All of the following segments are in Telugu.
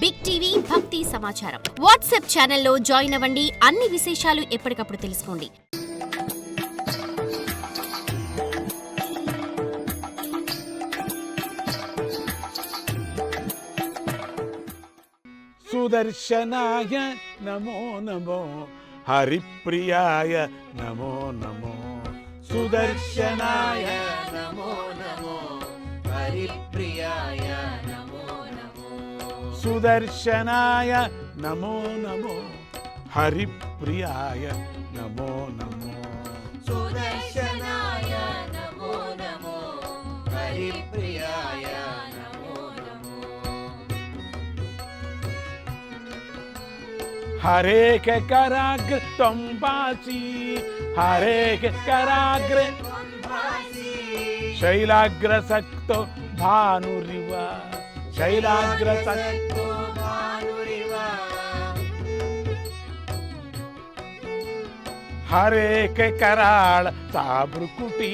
బిగ్ టీవీ భక్తి సమాచారం వాట్సాప్ ఛానల్లో జాయిన్ అవ్వండి అన్ని విశేషాలు ఎప్పటికప్పుడు తెలుసుకోండి సుదర్శనాయ నమో నమో హరిప్రియాయ నమో నమో సుదర్శనాయ నమో నమో హరిప్రియాయ సుదర్శనాయ నమో నమో హరిప్రియాయ నమో నమో సుదర్శనాయ నమో నమో హరిప్రియాయ హరేక కరాగ్ర త్వంబాసి హరేక కరాగ్ర శైలాగ్ర సక్తో భానురివ శైలాగ్ర సక్ సక్తో భానురివ హరేక కరాళ సాభృకుటి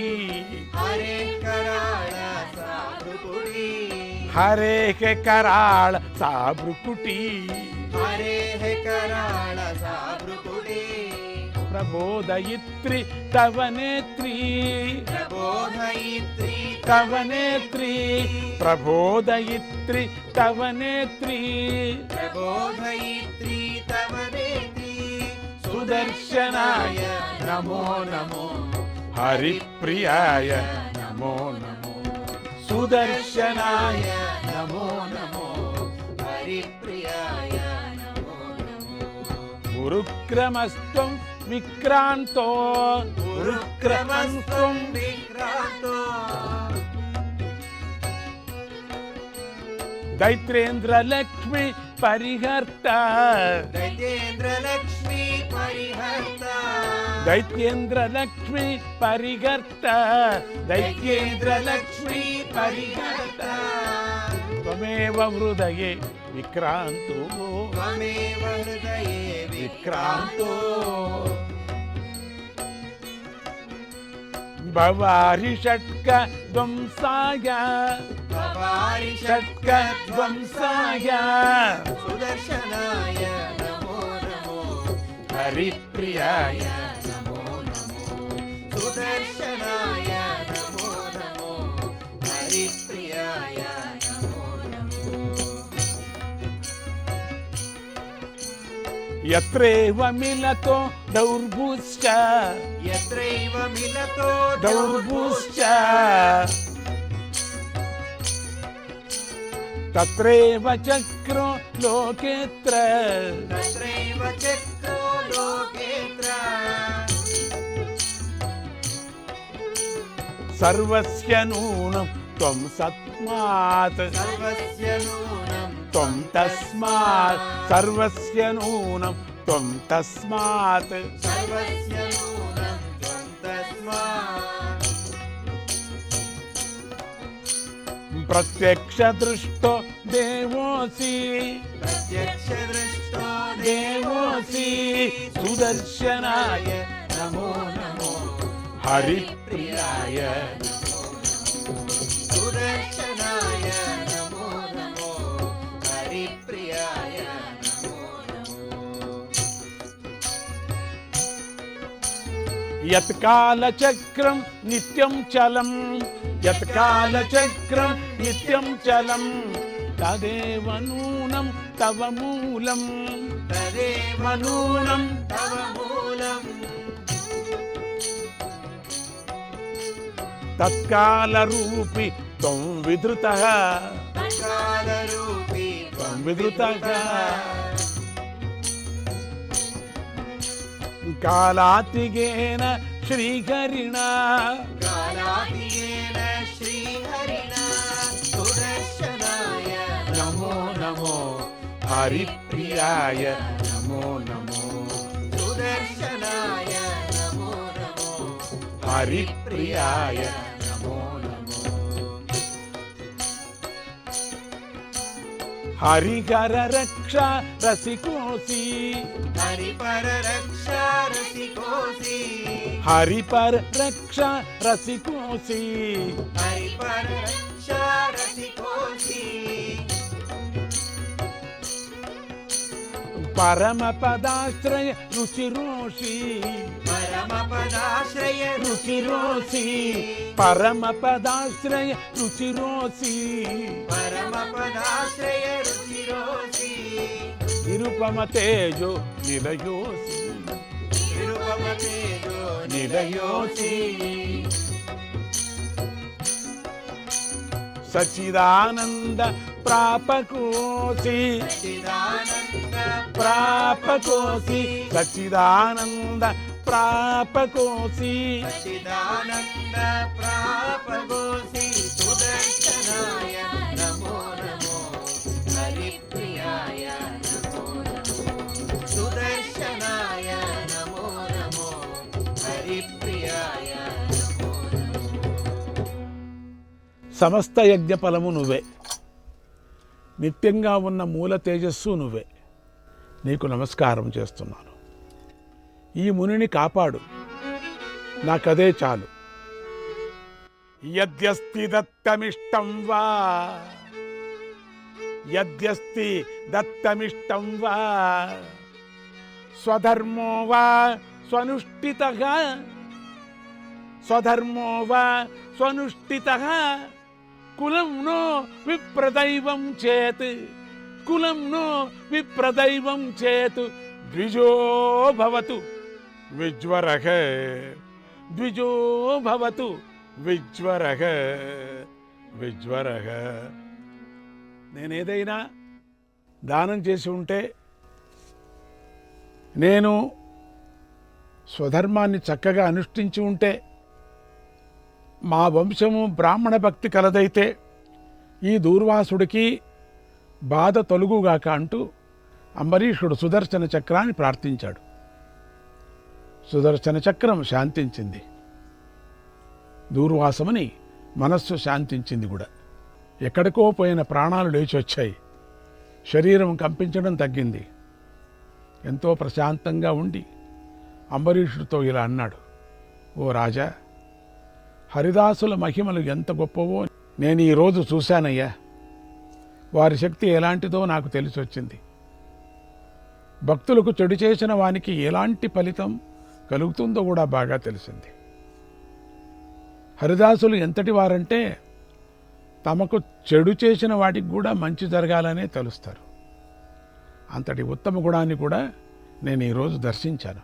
హరే కరాళ సాధుకుడి హరేక కరాళ సాభృకుటి హరే కరాళ సాధుకుడి प्रबोधयित्री तव नेत्री। प्रबोधयित्री तव नेत्री। प्रबोधयित्री तव नेत्री। प्रबोधयित्री तव नेत्री। सुदर्शनाय नमो नमो। हरिप्रियाय नमो नमो। सुदर्शनाय नमो नमो। हरिप्रियाय नमो गुरुक्रमस्त्वम् విక్రాంతో. గురుక్రమస్త్వం విక్రాంతో. దైత్రేంద్ర లక్ష్మి పరిహర్త. దైతేంద్ర లక్ష్మీ పరిహర్త. దైత్యేంద్ర లక్ష్మి పరిహర్త. దైత్యేంద్ర లక్ష్మి పరిహర్త. త్వమేవ హృదయే విక్రాంతో. త్వమేవ హృదయే విక్రాంతో. భవారి షట్క ధ్వంసాయ భవారి షట్క ధ్వంసాయ సుదర్శనాయ నమో నమో హరిప్రియాయ నమో నమో సుదర్శనాయ నమో నమో హరిప్రియాయ నమో నమో యత్రేవ మిలతో దౌర్భుశ్చ యత్రైవ మిలతో దౌర్భుశ్చ తత్రేవ చక్రో లోకేత్ర తత్రైవ చక్రో లోకేత్ర సర్వస్య నూనం త్వం సత్మాత్ సర్వస్య నూనం త్వం తస్మాత్ సర్వస్య నూనం త్వం తస్మాత్ సర్వస్య నూనం యత్కాలచక్రం నిత్యం చలం యత్కాలచక్రం నిత్యం చలం. తదేవ నూనం తవ మూలం. తదేవ నూనం తవ మూలం. తత్కాలరూపి త్వం విధృత. కాలరూపీ త్వం విధృత. కాలాతిగేన శ్రీహరిణ కాలాదియేన శ్రీహరిణ సుదర్శనాయ నమో నమో హరిప్రియాయ నమో నమో సుదర్శనాయ నమో నమో హరిప్రియాయ हरिकर रक्षा रसिकोसी। हरिपर रक्षा रसिकोसी। हरिपर रक्षा रसिकोसी। हरिपर रक्षा रसिकोसी। परम पदाश्रय रुचिरोषी। పరమ పదాశ్రయ రుచిరోసి పరమ పదాశ్రయ రుచిరోసి పరమ పదాశ్రయ రుచిరోసి నిరుపమ తేజో నిలయోసి. నిరుపమ తేజో నిలయోసి. సచిదానంద ప్రాపకోసి. ప్రాపకోసి. సచిదానంద ప్రాపకోసి. చిదానంద ప్రాపగోసి సుదర్శనాయ నమో నమో. హరిప్రియాయ నమో నమో. సుదర్శనాయ నమో నమో. హరిప్రియాయ నమో సమస్త యజ్ఞ ఫలము నువ్వే. నిత్యంగా ఉన్న మూల తేజస్సు నువ్వే. నీకు నమస్కారం చేస్తున్నాను. ఈ మునిని కాపాడు. నాకదే చాలు. యద్యస్తి దత్తమిష్టం వా. యద్యస్తి దత్తమిష్టం వా. స్వధర్మో వా స్వనుష్ఠిత. స్వధర్మో వా స్వనుష్ఠిత. కులం నో విప్రదైవం చేత్. కులం నో విప్రదైవం చేత్. ద్విజో భవతు. విజ్వరహ ద్విజో భవతు. విజ్వరహ నేనేదైనా దానం చేసి ఉంటే నేను స్వధర్మాన్ని చక్కగా అనుష్ఠించి ఉంటే మా వంశము బ్రాహ్మణ భక్తి కలదైతే ఈ దూర్వాసుడికి బాధ తొలుగుగాక అంటూ అంబరీషుడు సుదర్శన చక్రాన్ని ప్రార్థించాడు. సుదర్శన చక్రం శాంతించింది. దూర్వాసమని మనస్సు శాంతించింది కూడా. ఎక్కడికో పోయిన ప్రాణాలు లేచి వచ్చాయి శరీరం కంపించడం తగ్గింది. ఎంతో ప్రశాంతంగా ఉండి అంబరీషుడితో ఇలా అన్నాడు. ఓ రాజా హరిదాసుల మహిమలు ఎంత గొప్పవో నేను ఈరోజు చూశానయ్యా. వారి శక్తి ఎలాంటిదో నాకు తెలిసొచ్చింది. భక్తులకు చెడు చేసిన వానికి ఎలాంటి ఫలితం కలుగుతుందో కూడా బాగా తెలిసింది. హరిదాసులు ఎంతటి వారంటే తమకు చెడు చేసిన వాటికి కూడా మంచి జరగాలనే తెలుస్తారు. అంతటి ఉత్తమ గుణాన్ని కూడా నేను ఈరోజు దర్శించాను.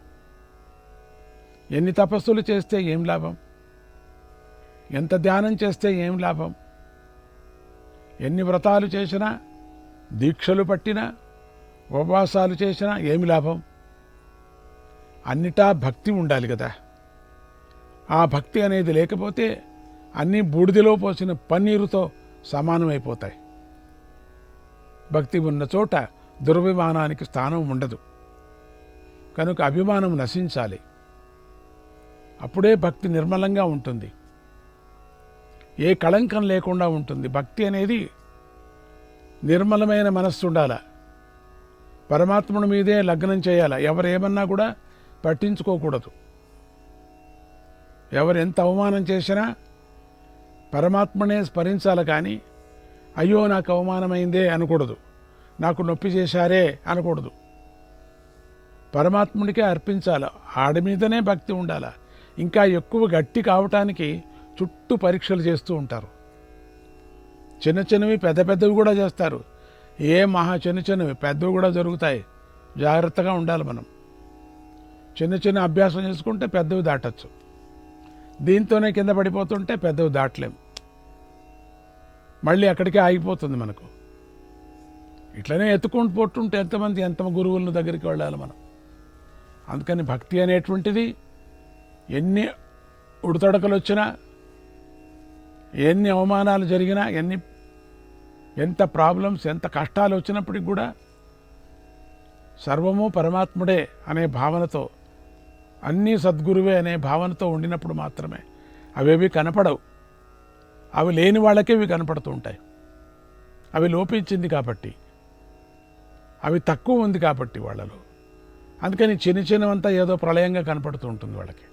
ఎన్ని తపస్సులు చేస్తే ఏం లాభం? ఎంత ధ్యానం చేస్తే ఏం లాభం? ఎన్ని వ్రతాలు చేసినా దీక్షలు పట్టినా ఉపవాసాలు చేసినా ఏమి లాభం? అన్నిటా భక్తి ఉండాలి కదా. ఆ భక్తి అనేది లేకపోతే అన్నీ బూడిదలో పోసిన పన్నీరుతో సమానమైపోతాయి. భక్తి ఉన్న చోట దురభిమానానికి స్థానం ఉండదు. కనుక అభిమానం నశించాలి. అప్పుడే భక్తి నిర్మలంగా ఉంటుంది. ఏ కళంకం లేకుండా ఉంటుంది. భక్తి అనేది నిర్మలమైన మనస్సు ఉండాల. పరమాత్ముడి మీదే లగ్నం చేయాల. ఎవరేమన్నా కూడా పట్టించుకోకూడదు. ఎవరు ఎంత అవమానం చేసినా పరమాత్మనే స్మరించాలి కానీ అయ్యో నాకు అవమానమైందే అనకూడదు. నాకు నొప్పి చేశారే అనకూడదు. పరమాత్ముడికే అర్పించాల. ఆడి మీదనే భక్తి ఉండాల. ఇంకా ఎక్కువ గట్టి కావటానికి చుట్టూ పరీక్షలు చేస్తూ ఉంటారు. చిన్న చిన్నవి పెద్ద పెద్దవి కూడా చేస్తారు. ఏ మహా చిన్న చిన్నవి పెద్దవి కూడా జరుగుతాయి. జాగ్రత్తగా ఉండాలి మనం. చిన్న చిన్న అభ్యాసం చేసుకుంటే పెద్దవి దాటచ్చు. దీంతోనే కింద పడిపోతుంటే పెద్దవి దాటలేము మళ్ళీ అక్కడికే ఆగిపోతుంది మనకు. ఇట్లనే ఎత్తుకుంటూ పోతుంటే ఎంతమంది ఎంత గురువుల దగ్గరికి వెళ్ళాలి మనం. అందుకని భక్తి అనేటువంటిది ఎన్ని ఉడతడకలు వచ్చినా ఎన్ని అవమానాలు జరిగినా ఎన్ని ఎంత ప్రాబ్లమ్స్ ఎంత కష్టాలు వచ్చినప్పటికి కూడా సర్వము పరమాత్ముడే అనే భావనతో అన్నీ సద్గురువే అనే భావనతో ఉండినప్పుడు మాత్రమే అవేవి కనపడవు. అవి లేని వాళ్ళకే ఇవి కనపడుతూ ఉంటాయి. అవి లోపించింది కాబట్టి అవి తక్కువ ఉంది కాబట్టి వాళ్ళలో. అందుకని చిన్న చిన్నవంతా ఏదో ప్రళయంగా కనపడుతూ ఉంటుంది వాళ్ళకి.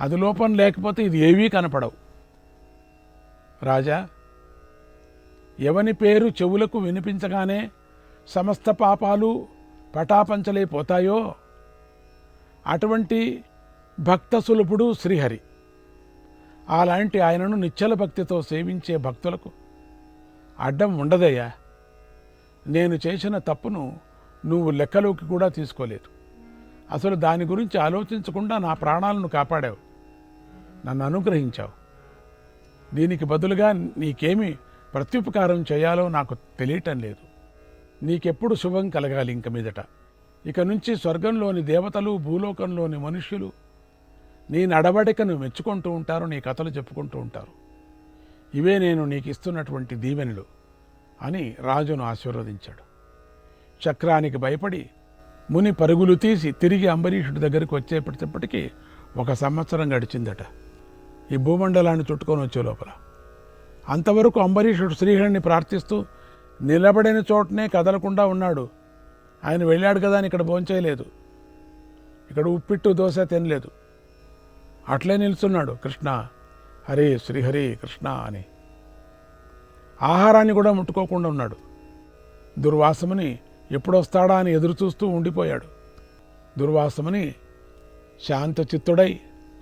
అది లోపం లేకపోతే ఇది ఏవీ కనపడవు. రాజా ఎవని పేరు చెవులకు వినిపించగానే సమస్త పాపాలు పటాపంచలైపోతాయో అటువంటి భక్త సులభుడు శ్రీహరి. అలాంటి ఆయనను నిశ్చల భక్తితో సేవించే భక్తులకు అడ్డం ఉండదయ్యా. నేను చేసిన తప్పును నువ్వు లెక్కలోకి కూడా తీసుకోలేదు. అసలు దాని గురించి ఆలోచించకుండా నా ప్రాణాలను కాపాడావు. నన్ను అనుగ్రహించావు. దీనికి బదులుగా నీకేమి ప్రత్యుపకారం చేయాలో నాకు తెలియటం లేదు. నీకెప్పుడు శుభం కలగాలి ఇంక మీదట. ఇక నుంచి స్వర్గంలోని దేవతలు భూలోకంలోని మనుష్యులు నీ నడవడికను మెచ్చుకుంటూ ఉంటారు నీ కథలు చెప్పుకుంటూ ఉంటారు. ఇవే నేను నీకు ఇస్తున్నటువంటి దీవెనలు అని రాజును ఆశీర్వదించాడు. చక్రానికి భయపడి ముని పరుగులు తీసి తిరిగి అంబరీషుడి దగ్గరికి వచ్చేప్పటికీ ఒక సంవత్సరం గడిచిందట. ఈ భూమండలాన్ని చుట్టుకొని వచ్చే లోపల. అంతవరకు అంబరీషుడు శ్రీహరిని ప్రార్థిస్తూ నిలబడిన చోటనే కదలకుండా ఉన్నాడు. ఆయన వెళ్ళాడు కదా అని ఇక్కడ భోంచేయలేదు. ఇక్కడ ఉప్పిట్టు దోశ తినలేదు. అట్లే నిల్చున్నాడు కృష్ణ హరి శ్రీహరి కృష్ణ అని. ఆహారాన్ని కూడా ముట్టుకోకుండా ఉన్నాడు. దుర్వాసముని ఎప్పుడొస్తాడా అని ఎదురు చూస్తూ ఉండిపోయాడు. దుర్వాసముని శాంత చిత్తుడై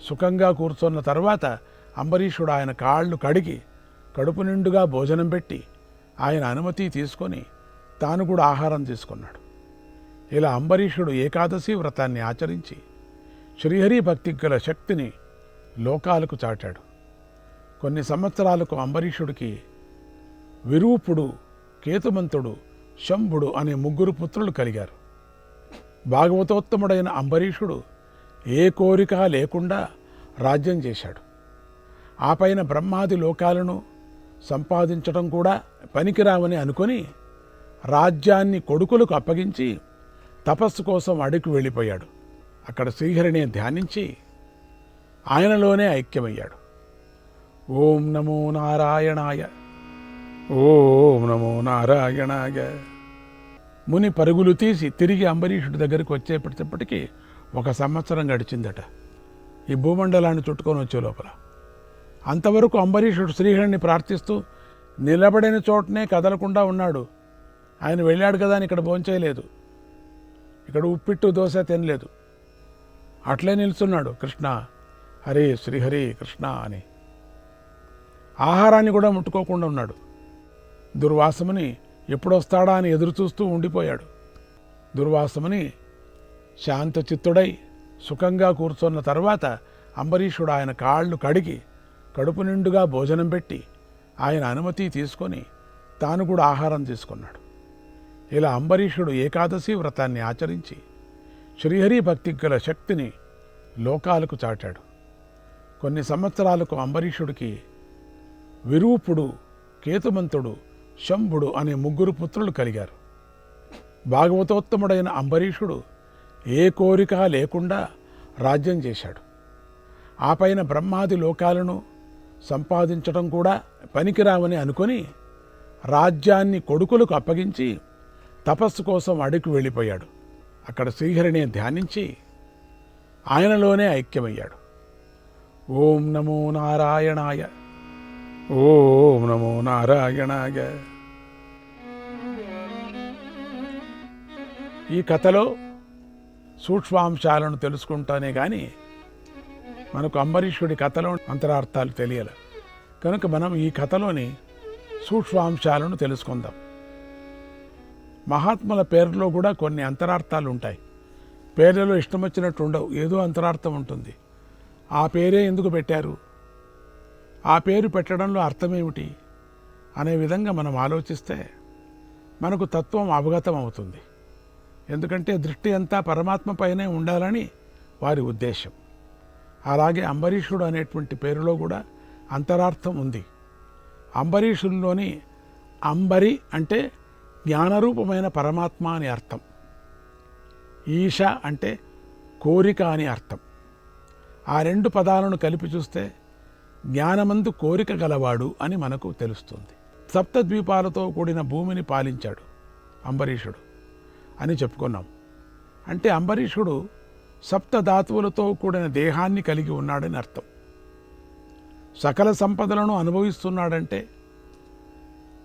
సుఖంగా కూర్చున్న తర్వాత అంబరీషుడు ఆయన కాళ్ళు కడిగి కడుపు నిండుగా భోజనం పెట్టి ఆయన అనుమతి తీసుకొని తాను కూడా ఆహారం తీసుకున్నాడు. ఇలా అంబరీషుడు ఏకాదశి వ్రతాన్ని ఆచరించి శ్రీహరి భక్తికి గల శక్తిని లోకాలకు చాటాడు. కొన్ని సంవత్సరాలకు అంబరీషుడికి విరూపుడు కేతుమంతుడు శంభుడు అనే ముగ్గురు పుత్రులు కలిగారు. భాగవతోత్తముడైన అంబరీషుడు ఏ కోరిక లేకుండా రాజ్యం చేశాడు. ఆ పైన బ్రహ్మాది లోకాలను సంపాదించడం కూడా పనికిరావని అనుకొని రాజ్యాన్ని కొడుకులకు అప్పగించి తపస్సు కోసం అడుగు వెళ్ళిపోయాడు. అక్కడ శ్రీహరిని ధ్యానించి ఆయనలోనే ఐక్యమయ్యాడు. ఓం నమో నారాయణాయ. ఓం నమో నారాయణాయ. ముని పరుగులు తీసి తిరిగి అంబరీషుడి దగ్గరికి వచ్చేటప్పటికి ఒక సంవత్సరం గడిచిందట. ఈ భూమండలాన్ని చుట్టుకొని వచ్చే లోపల. అంతవరకు అంబరీషుడు శ్రీహరిని ప్రార్థిస్తూ నిలబడిన చోటనే కదలకుండా ఉన్నాడు. ఆయన వెళ్ళాడు కదా అని ఇక్కడ భోంచేయలేదు. ఇక్కడ ఉప్పిట్టు దోశ తినలేదు. అట్లే నిల్చున్నాడు కృష్ణ. హరి శ్రీహరి కృష్ణ అని. ఆహారాన్ని కూడా ముట్టుకోకుండా ఉన్నాడు. దుర్వాసముని ఎప్పుడొస్తాడా అని ఎదురు చూస్తూ ఉండిపోయాడు. దుర్వాసముని శాంత చిత్తుడై సుఖంగా కూర్చున్న తర్వాత అంబరీషుడు ఆయన కాళ్ళు కడిగి కడుపు నిండుగా భోజనం పెట్టి ఆయన అనుమతి తీసుకొని తాను కూడా ఆహారం తీసుకున్నాడు. ఇలా అంబరీషుడు ఏకాదశి వ్రతాన్ని ఆచరించి శ్రీహరి భక్తికి గల శక్తిని లోకాలకు చాటాడు. కొన్ని సంవత్సరాలకు అంబరీషుడికి విరూపుడు కేతుమంతుడు శంభుడు అనే ముగ్గురు పుత్రులు కలిగారు. భాగవతోత్తముడైన అంబరీషుడు ఏ కోరిక లేకుండా రాజ్యం చేశాడు. ఆ పైన బ్రహ్మాది లోకాలను సంపాదించడం కూడా పనికిరావని అనుకొని రాజ్యాన్ని కొడుకులకు అప్పగించి తపస్సు కోసం అడుగు వెళ్ళిపోయాడు. అక్కడ శ్రీహరిని ధ్యానించి ఆయనలోనే ఐక్యమయ్యాడు. ఓం నమో నారాయణాయ. ఓం నమో నారాయణాయ. ఈ కథలో సూక్ష్మాంశాలను తెలుసుకుంటానే కానీ మనకు అంబరీషుడి కథలో అంతరార్థాలు తెలియాలి. కనుక మనం ఈ కథలోని సూక్ష్మాంశాలను తెలుసుకుందాం. మహాత్ముల పేర్లో కూడా కొన్ని అంతరార్థాలు ఉంటాయి. పేర్లలో ఇష్టం వచ్చినట్టు ఉండవు. ఏదో అంతరార్థం ఉంటుంది. ఆ పేరే ఎందుకు పెట్టారు? ఆ పేరు పెట్టడంలో అర్థమేమిటి? అనే విధంగా మనం ఆలోచిస్తే మనకు తత్వం అవగతం అవుతుంది. ఎందుకంటే దృష్టి అంతా పరమాత్మ పైనే ఉండాలని వారి ఉద్దేశం. అలాగే అంబరీషుడు అనేటువంటి పేరులో కూడా అంతరార్థం ఉంది. అంబరీషుల్లోని అంబరి అంటే జ్ఞానరూపమైన పరమాత్మ అని అర్థం. ఈశ అంటే కోరిక అని అర్థం. ఆ రెండు పదాలను కలిపి చూస్తే జ్ఞానమందు కోరిక గలవాడు అని మనకు తెలుస్తుంది. సప్తద్వీపాలతో కూడిన భూమిని పాలించాడు అంబరీషుడు అని చెప్పుకున్నాం. అంటే అంబరీషుడు సప్త ధాతువులతో కూడిన దేహాన్ని కలిగి ఉన్నాడని అర్థం. సకల సంపదలను అనుభవిస్తున్నాడంటే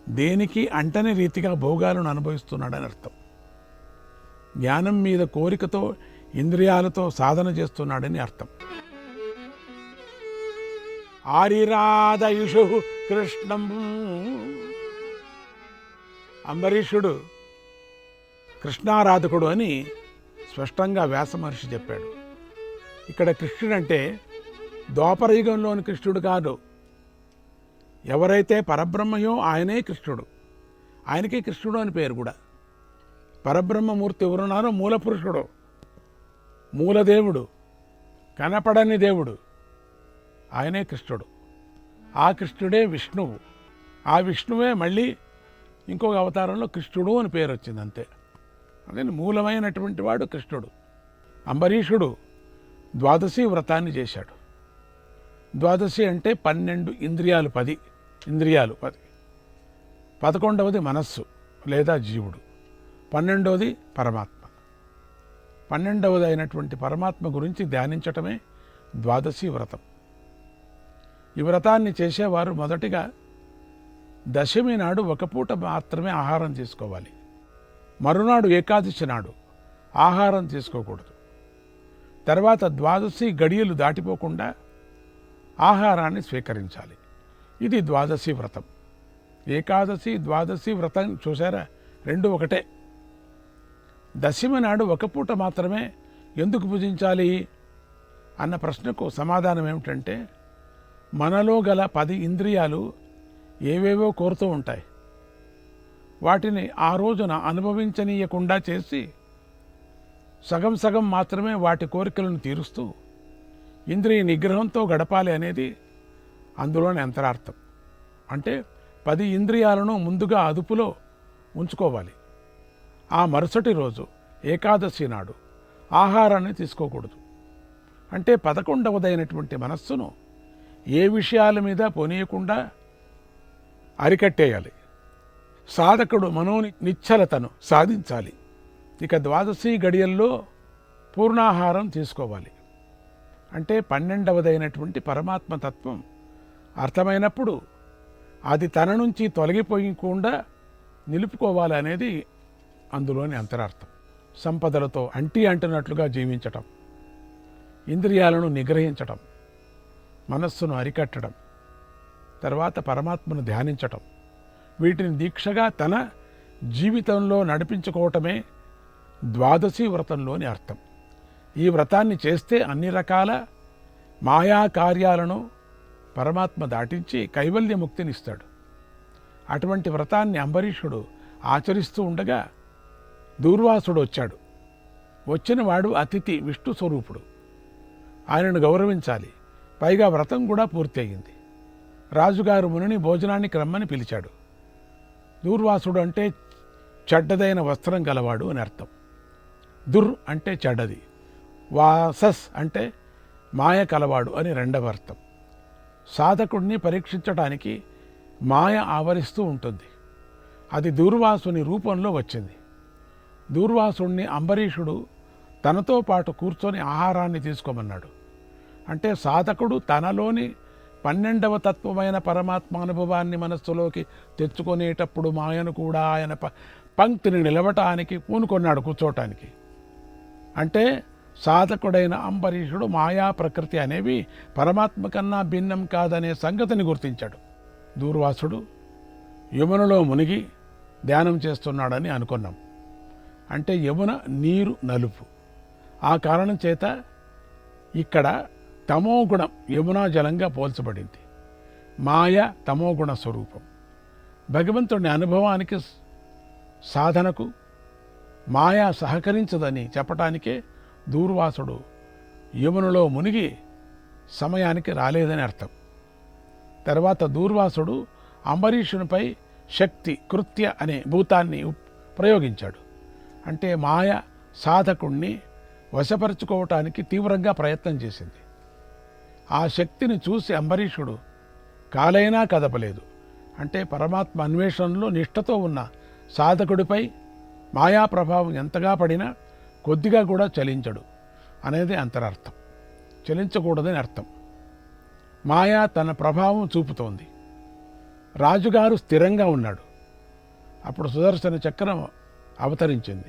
దేనికి అంటని రీతిగా భోగాలను అనుభవిస్తున్నాడని అర్థం. జ్ఞానం మీద కోరికతో ఇంద్రియాలతో సాధన చేస్తున్నాడని అర్థం. ఆరిరాధయుషు కృష్ణం. అంబరీషుడు కృష్ణారాధకుడు అని స్పష్టంగా వ్యాస మహర్షి చెప్పాడు. ఇక్కడ కృష్ణుడంటే ద్వాపరయుగంలోని కృష్ణుడు కాదు. ఎవరైతే పరబ్రహ్మయో ఆయనే కృష్ణుడు. ఆయనకే కృష్ణుడు అని పేరు కూడా. పరబ్రహ్మమూర్తి ఎవరున్నారో మూల పురుషుడు మూలదేవుడు. కనపడని దేవుడు. ఆయనే కృష్ణుడు. ఆ కృష్ణుడే విష్ణువు. ఆ విష్ణువే మళ్ళీ ఇంకొక అవతారంలో కృష్ణుడు అని పేరు వచ్చింది అంతే. అదే మూలమైనటువంటి వాడు కృష్ణుడు. అంబరీషుడు ద్వాదశి వ్రతాన్ని చేశాడు. ద్వాదశి అంటే పన్నెండు ఇంద్రియాలు పది. ఇంద్రియాలు. పది. పదకొండవది మనస్సు లేదా జీవుడు. పన్నెండవది పరమాత్మ. పన్నెండవది అయినటువంటి పరమాత్మ గురించి ధ్యానించటమే ద్వాదశి వ్రతం. ఈ వ్రతాన్ని చేసేవారు మొదటిగా దశమి నాడు ఒక పూట మాత్రమే ఆహారం తీసుకోవాలి మరునాడు ఏకాదశి నాడు ఆహారం తీసుకోకూడదు తర్వాత ద్వాదశి గడియలు దాటిపోకుండా ఆహారాన్ని స్వీకరించాలి. ఇది ద్వాదశి వ్రతం. ఏకాదశి ద్వాదశి వ్రతం చూసారా రెండు ఒకటే. దశమి నాడు ఒక పూట మాత్రమే ఎందుకు పూజించాలి? అన్న ప్రశ్నకు సమాధానం ఏమిటంటే మనలో గల పది ఇంద్రియాలు ఏవేవో కోరుతూ ఉంటాయి. వాటిని ఆ రోజున అనుభవించనీయకుండా చేసి సగం సగం మాత్రమే వాటి కోరికలను తీరుస్తూ ఇంద్రియ నిగ్రహంతో గడపాలి అనేది అందులోని అంతరార్థం. అంటే పది ఇంద్రియాలను ముందుగా అదుపులో ఉంచుకోవాలి. ఆ మరుసటి రోజు ఏకాదశి నాడు ఆహారాన్ని తీసుకోకూడదు. అంటే పదకొండవదైనటువంటి మనస్సును ఏ విషయాల మీద పోనీయకుండా అరికట్టేయాలి. సాధకుడు మనోని నిశ్చలతను సాధించాలి. ఇక ద్వాదశి గడియల్లో పూర్ణాహారం తీసుకోవాలి. అంటే పన్నెండవదైనటువంటి పరమాత్మ తత్వం అర్థమైనప్పుడు అది తన నుంచి తొలగిపోయకుండా నిలుపుకోవాలి అనేది అందులోని అంతరార్థం. సంపదలతో అంటి అంటున్నట్లుగా జీవించటం. ఇంద్రియాలను నిగ్రహించటం. మనస్సును అరికట్టడం. తర్వాత పరమాత్మను ధ్యానించటం. వీటిని దీక్షగా తన జీవితంలో నడిపించుకోవటమే ద్వాదశి వ్రతంలోని అర్థం. ఈ వ్రతాన్ని చేస్తే అన్ని రకాల మాయా కార్యాలను పరమాత్మ దాటించి కైవల్యముక్తినిస్తాడు అటువంటి వ్రతాన్ని అంబరీషుడు ఆచరిస్తూ ఉండగా దూర్వాసుడు వచ్చాడు. వచ్చిన వాడు అతిథి విష్ణు స్వరూపుడు. ఆయనను గౌరవించాలి. పైగా వ్రతం కూడా పూర్తి అయింది రాజుగారు మునిని భోజనానికి రమ్మని పిలిచాడు. దూర్వాసుడు అంటే చెడ్డదైన వస్త్రం గలవాడు అని అర్థం. దుర్ అంటే చెడ్డది. వాసస్ అంటే మాయ కలవాడు అని రెండవ అర్థం. సాధకుడిని పరీక్షించడానికి మాయ ఆవరిస్తూ ఉంటుంది. అది దూర్వాసుని రూపంలో వచ్చింది. దూర్వాసుణ్ణి అంబరీషుడు తనతో పాటు కూర్చొని ఆహారాన్ని తీసుకోమన్నాడు. అంటే సాధకుడు తనలోని పన్నెండవ తత్వమైన పరమాత్మానుభవాన్ని మనస్సులోకి తెచ్చుకునేటప్పుడు మాయను కూడా ఆయన ప పంక్తిని నిలవటానికి పూనుకొన్నాడు కూర్చోటానికి. అంటే సాధకుడైన అంబరీషుడు మాయా ప్రకృతి అనేవి పరమాత్మ కన్నా భిన్నం కాదనే సంగతిని గుర్తించాడు. దూర్వాసుడు యమునలో మునిగి ధ్యానం చేస్తున్నాడని అనుకున్నాం. అంటే యమున నీరు నలుపు. ఆ కారణం చేత ఇక్కడ తమోగుణం యమునా జలంగా పోల్చబడింది. మాయ తమోగుణ స్వరూపం. భగవంతుని అనుభవానికి సాధనకు మాయా సహకరించదని చెప్పటానికే దూర్వాసుడు యమునలో మునిగి సమయానికి రాలేదని అర్థం. తర్వాత దూర్వాసుడు అంబరీషునిపై శక్తి కృత్య అనే భూతాన్ని ప్రయోగించాడు. అంటే మాయ సాధకుణ్ణి వశపరుచుకోవటానికి తీవ్రంగా ప్రయత్నం చేసింది. ఆ శక్తిని చూసి అంబరీషుడు కాలైనా కదపలేదు. అంటే పరమాత్మ అన్వేషణలో నిష్ఠతో ఉన్న సాధకుడిపై మాయా ప్రభావం ఎంతగా పడినా కొద్దిగా కూడా చలించడు అనేది అంతరార్థం. చలించకూడదని అర్థం. మాయా తన ప్రభావం చూపుతోంది. రాజుగారు స్థిరంగా ఉన్నాడు. అప్పుడు సుదర్శన చక్రం అవతరించింది.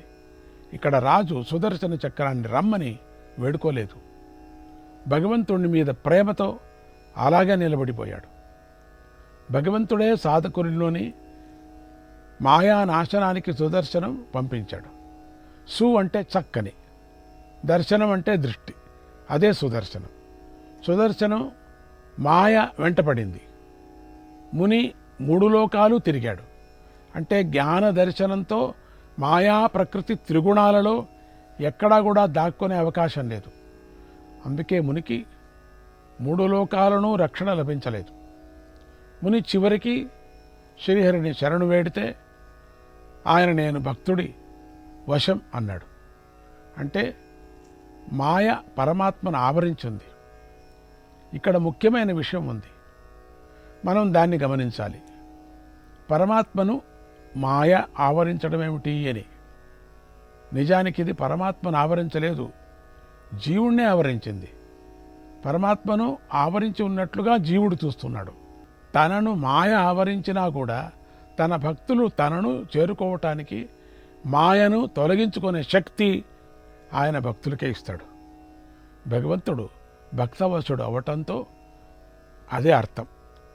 ఇక్కడ రాజు సుదర్శన చక్రాన్ని రమ్మని వేడుకోలేదు. భగవంతుడి మీద ప్రేమతో అలాగే నిలబడిపోయాడు. భగవంతుడే సాధకునిలోని మాయా నాశనానికి సుదర్శనం పంపించాడు. సు అంటే చక్కని దర్శనం అంటే దృష్టి అదే సుదర్శనం. సుదర్శనం మాయ వెంటపడింది. ముని మూడు లోకాలు తిరిగాడు. అంటే జ్ఞాన దర్శనంతో మాయా ప్రకృతి త్రిగుణాలలో ఎక్కడా కూడా దాక్కునే అవకాశం లేదు. అందుకే మునికి మూడు లోకాలను రక్షణ లభించలేదు. ముని చివరికి శ్రీహరిని శరణు వేడితే ఆయన నేను భక్తుడి వశం అన్నాడు. అంటే మాయ పరమాత్మను ఆవరించింది. ఇక్కడ ముఖ్యమైన విషయం ఉంది. మనం దాన్ని గమనించాలి. పరమాత్మను మాయ ఆవరించడం ఏమిటి అని. నిజానికి ఇది పరమాత్మను ఆవరించలేదు. జీవుణ్ణే ఆవరించింది. పరమాత్మను ఆవరించి ఉన్నట్లుగా జీవుడు చూస్తున్నాడు. తనను మాయ ఆవరించినా కూడా తన భక్తులు తనను చేరుకోవటానికి మాయను తొలగించుకునే శక్తి ఆయన భక్తులకే ఇస్తాడు. భగవంతుడు భక్తవశుడు అవటంతో అదే అర్థం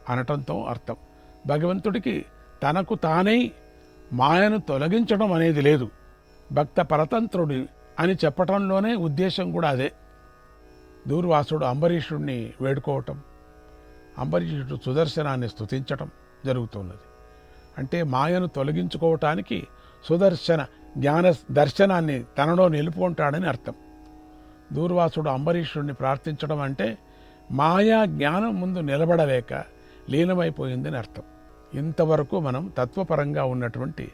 అనటంతో అర్థం. భగవంతుడికి తనకు తానే మాయను తొలగించడం అనేది లేదు. భక్త పరతంత్రుడి అని చెప్పటంలోనే ఉద్దేశం కూడా అదే. దూర్వాసుడు అంబరీషుడిని వేడుకోవటం అంబరీషుడు సుదర్శనాన్ని స్తుతించటం జరుగుతున్నది. అంటే మాయను తొలగించుకోవటానికి సుదర్శన జ్ఞాన దర్శనాన్ని తనలో నిలుపుకుంటాడని అర్థం. దూర్వాసుడు అంబరీషుడిని ప్రార్థించడం అంటే మాయా జ్ఞానం ముందు నిలబడలేక లీనమైపోయిందని అర్థం. ఇంతవరకు మనం తత్వపరంగా ఉన్నటువంటి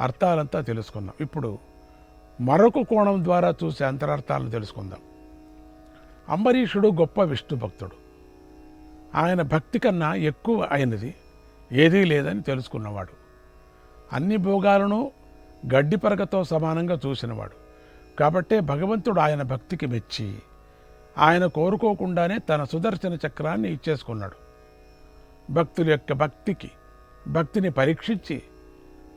అర్థాలంతా తెలుసుకున్నాం. ఇప్పుడు మరొక కోణం ద్వారా చూసే అంతరార్థాలను తెలుసుకుందాం. అంబరీషుడు గొప్ప విష్ణు భక్తుడు ఆయన భక్తి కన్నా ఎక్కువ అయినది ఏదీ లేదని తెలుసుకున్నవాడు. అన్ని భోగాలను గడ్డి పరకతో సమానంగా చూసినవాడు. కాబట్టే భగవంతుడు ఆయన భక్తికి మెచ్చి ఆయన కోరుకోకుండానే తన సుదర్శన చక్రాన్ని ఇచ్చేసుకున్నాడు. భక్తుల యొక్క భక్తికి భక్తిని పరీక్షించి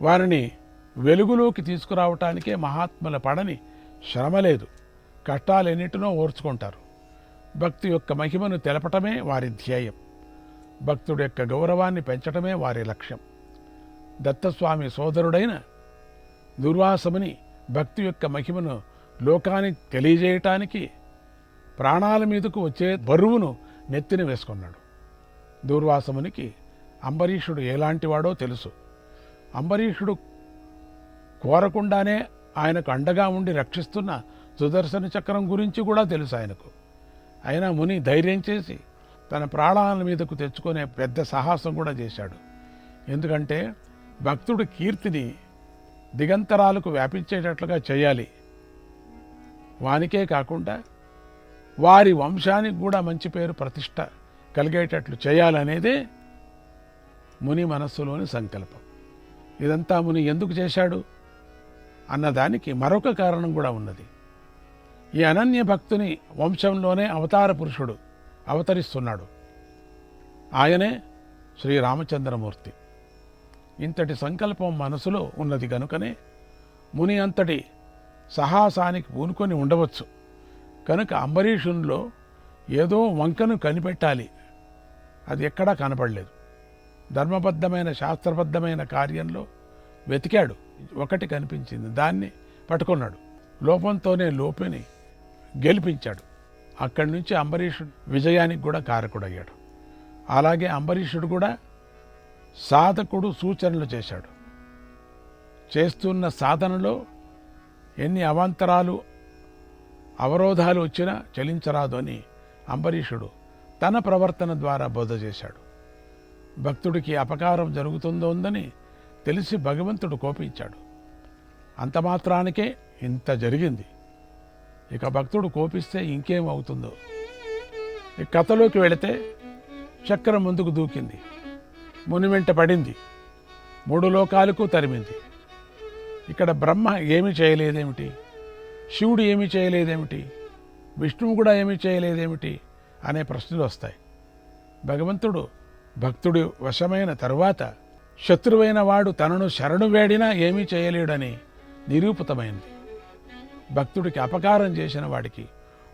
వారిని వెలుగులోకి తీసుకురావటానికే మహాత్ముల పడని శ్రమ లేదు. కష్టాలెన్నిటినో ఓర్చుకుంటారు. భక్తి యొక్క మహిమను తెలపటమే వారి ధ్యేయం. భక్తుడి యొక్క గౌరవాన్ని పెంచటమే వారి లక్ష్యం. దత్తస్వామి సోదరుడైన దుర్వాసముని భక్తి యొక్క మహిమను లోకానికి తెలియజేయటానికి ప్రాణాల మీదకు వచ్చే బరువును నెత్తిన వేసుకున్నాడు. దూర్వాసమునికి అంబరీషుడు ఎలాంటివాడో తెలుసు. అంబరీషుడు కోరకుండానే ఆయనకు అండగా ఉండి రక్షిస్తున్న సుదర్శన చక్రం గురించి కూడా తెలుసు ఆయనకు. అయినా ముని ధైర్యం చేసి తన ప్రాణాల మీదకు తెచ్చుకునే పెద్ద సాహసం కూడా చేశాడు. ఎందుకంటే భక్తుడి కీర్తిని దిగంతరాలకు వ్యాపించేటట్లుగా చేయాలి. వానికే కాకుండా వారి వంశానికి కూడా మంచి పేరు ప్రతిష్ట కలిగేటట్లు చేయాలనేదే ముని మనస్సులోని సంకల్పం. ఇదంతా ముని ఎందుకు చేశాడు? అన్నదానికి మరొక కారణం కూడా ఉన్నది. ఈ అనన్య భక్తుని వంశంలోనే అవతార పురుషుడు అవతరిస్తున్నాడు. ఆయనే శ్రీరామచంద్రమూర్తి ఇంతటి సంకల్పం మనసులో ఉన్నది గనుకనే ముని అంతటి సాహసానికి పూనుకొని ఉండవచ్చు. కనుక అంబరీషునిలో ఏదో వంకను కనిపెట్టాలి. అది ఎక్కడా కనపడలేదు. ధర్మబద్ధమైన శాస్త్రబద్ధమైన కార్యంలో వెతికాడు. ఒకటి కనిపించింది. దాన్ని పట్టుకున్నాడు. లోపంతోనే లోపిని గెలిపించాడు. అక్కడి నుంచి అంబరీషుడు విజయానికి కూడా కారకుడయ్యాడు. అలాగే అంబరీషుడు కూడా సాధకుడు సూచనలు చేశాడు. చేస్తున్న సాధనలో ఎన్ని అవాంతరాలు అవరోధాలు వచ్చినా చలించరాదు అని అంబరీషుడు తన ప్రవర్తన ద్వారా బోధ చేశాడు. భక్తుడికి అపకారం జరుగుతుందోందని తెలిసి భగవంతుడు కోపించాడు. అంత మాత్రానికే ఇంత జరిగింది. ఇక భక్తుడు కోపిస్తే ఇంకేమవుతుందో ఈ కథలోకి వెళితే చక్రం ముందుకు దూకింది. మునివెంట పడింది. మూడు లోకాలకు తరిమింది. ఇక్కడ బ్రహ్మ ఏమి చేయలేదేమిటి? శివుడు ఏమి చేయలేదేమిటి? విష్ణువు కూడా ఏమీ చేయలేదేమిటి? అనే ప్రశ్నలు వస్తాయి. భగవంతుడు భక్తుడు వశమైన తరువాత శత్రువైన వాడు తనను శరణు వేడినా ఏమీ చేయలేడని నిరూపితమైంది. భక్తుడికి అపకారం చేసిన వాడికి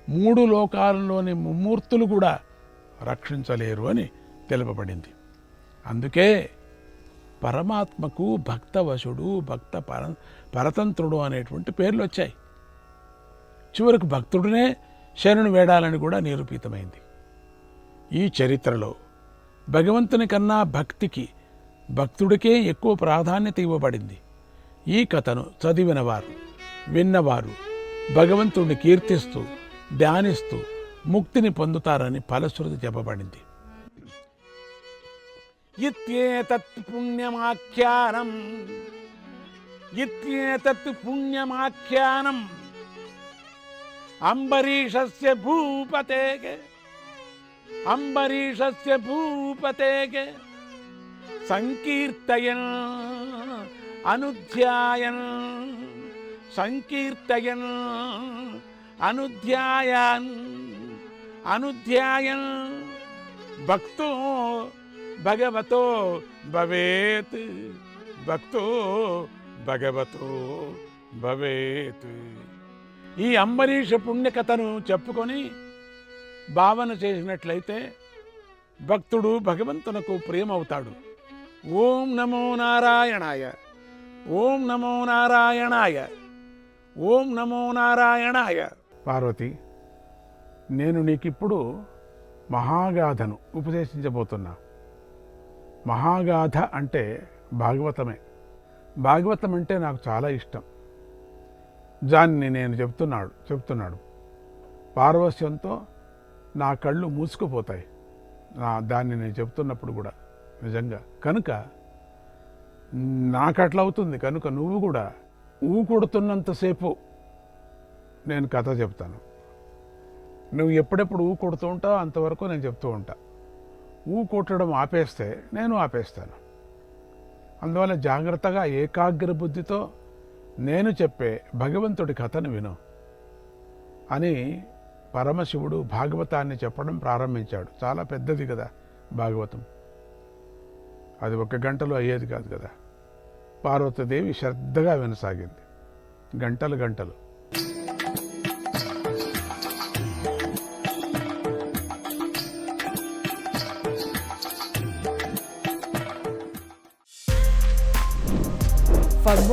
మూడు లోకాలలోని ముమ్మూర్తులు కూడా రక్షించలేరు అని తెలుపబడింది. అందుకే పరమాత్మకు భక్తవశుడు భక్త పర పరతంత్రుడు అనేటువంటి పేర్లు వచ్చాయి. చివరకు భక్తుడినే శరణు వేడాలని కూడా నిరూపితమైంది. ఈ చరిత్రలో భగవంతుని కన్నా భక్తికి భక్తుడికే ఎక్కువ ప్రాధాన్యత ఇవ్వబడింది. ఈ కథను చదివినవారు విన్నవారు భగవంతుడిని కీర్తిస్తూ ధ్యానిస్తూ ముక్తిని పొందుతారని ఫలశ్రుతి చెప్పబడింది. ఇత్యేతత్ పుణ్యమాఖ్యానం ఇత్యేతత్ పుణ్యమాఖ్యానం అంబరీషస్య భూపతేగే అంబరీషస్య భూపతేగే సంకీర్తయన్ అనుధ్యాయన్ సంకీర్తయన్ అనుధ్యాయన్ అనుధ్యాయన్ భక్తో భగవతో భవేత్. భక్తో భగవతో భవేత్. ఈ అంబరీష పుణ్యకథను చెప్పుకొని భావన చేసినట్లయితే భక్తుడు భగవంతునకు ప్రియమవుతాడు ఓం నమో నారాయణాయ. ఓం నమో నారాయణాయ. ఓం నమో నారాయణాయ. పార్వతి నేను నీకిప్పుడు మహాగాథను ఉపదేశించబోతున్నా. మహాగాథ అంటే భాగవతమే. భాగవతం అంటే నాకు చాలా ఇష్టం. దాన్ని నేను చెప్తున్నాడు చెప్తున్నాడు. పారవస్యంతో నా కళ్ళు మూసుకుపోతాయి. నా దాన్ని నేను చెప్తున్నప్పుడు కూడా నిజంగా. కనుక నాకు అట్లా అవుతుంది. కనుక నువ్వు కూడా ఊ కొడుతున్నంతసేపు నేను కథ చెప్తాను. నువ్వు ఎప్పుడెప్పుడు ఊ కొడుతూ ఉంటావో అంతవరకు నేను చెప్తూ ఉంటా. ఊ కొట్టడం ఆపేస్తే నేను ఆపేస్తాను. అందువల్ల జాగ్రత్తగా ఏకాగ్ర బుద్ధితో నేను చెప్పే భగవంతుడి కథను విను అని పరమశివుడు భాగవతాన్ని చెప్పడం ప్రారంభించాడు. చాలా పెద్దది కదా భాగవతం. అది ఒక గంటలో అయ్యేది కాదు కదా. పార్వతీదేవి శ్రద్ధగా వినసాగింది. గంటలు గంటలు.